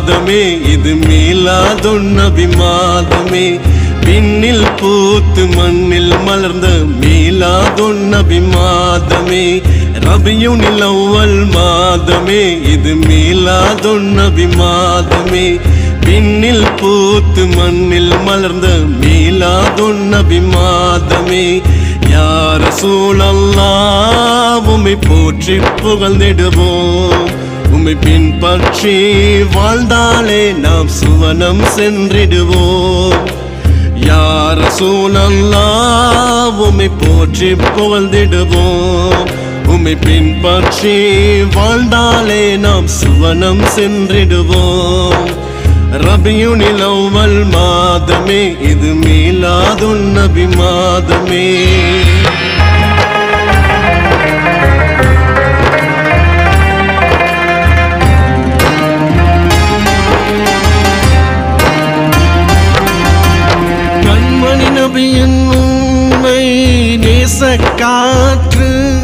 மாதமே இது மீலாதுன் நபி மாதமே விண்ணில் பூத்து மண்ணில் மலர்ந்த மீலாதுன் நபி மாதமே ரபியுனில் அவ்வல் மாதமே இது மீலாதுன் நபி மாதமே விண்ணில் பூத்து மண்ணில் மலர்ந்த மீலாதுன் நபி மாதமே யார் சூழல்லா உம்மை போற்றி புகழ்ந்திடுவோம். உம்மை பின்பற்றி வாழ்ந்தாலே நாம் சுவனம் சென்றிடுவோம். யார் சூழல்லா உம்மை போற்றி புகழ்ந்திடுவோம். உமை பின்பற்றி வாழ்ந்தாலே நாம் சுவனம் சென்றிடுவோம். ரபியுனில் அவ்வல் மாதமே இது மீலாதுன் நபி மாதமே. நபியின் உண்மை நேச காற்று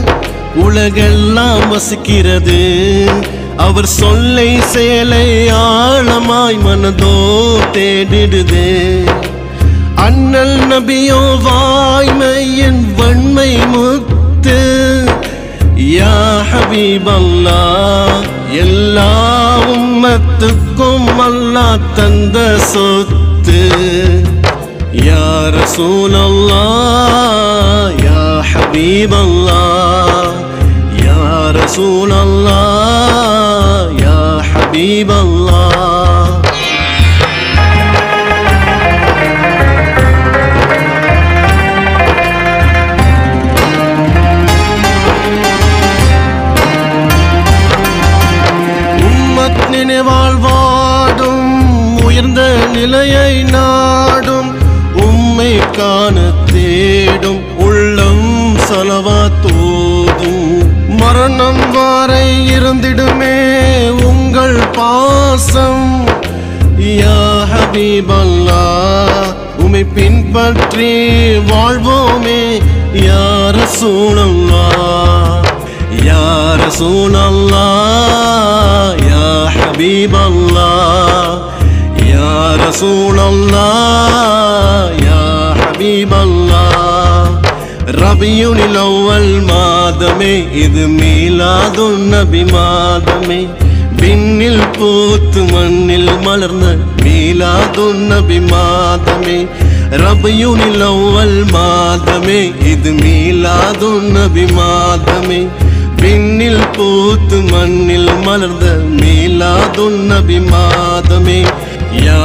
உலகெல்லாம் வசிக்கிறது. அவர் சொல்லை செயலை ஆழமாய் மனதோ தேடிடுது. அண்ணல் நபியோ வாய்மையின் வன்மை முத்து. யா ஹபீபல்லா எல்லா உம்மத்துக்கும் அல்லா தந்த சொத்து. رسول الله يا حبيب الله يا رسول الله يا حبيب الله உம்மத் நினைவாழ்வாடும் உயர்ந்த நிலையை நான் ஞான தேடும் உள்ளம் சலவா தோதும் மரணம் வரை இருந்திடுமே உங்கள் பாசம். யா ஹபீபல்லா உமை பின்பற்றி வாழ்வோமே. யார சூழல்லா யார சூழல்லா யா ஹபீபல்லா யா ரசூலல்லா. ரபியுனில் அவ்வல் மாதமே இது மீலாதுன் நபி மாதமே விண்ணில் பூத்து மண்ணில் மலர்ந்த மீலாதுன் நபி மாதமே ரபியுனில் அவ்வல் மாதமே இது மீலாதுன் நபி மாதமே விண்ணில் பூத்து மண்ணில் மலர்ந்த மீலாதுன் நபி மாதமே யா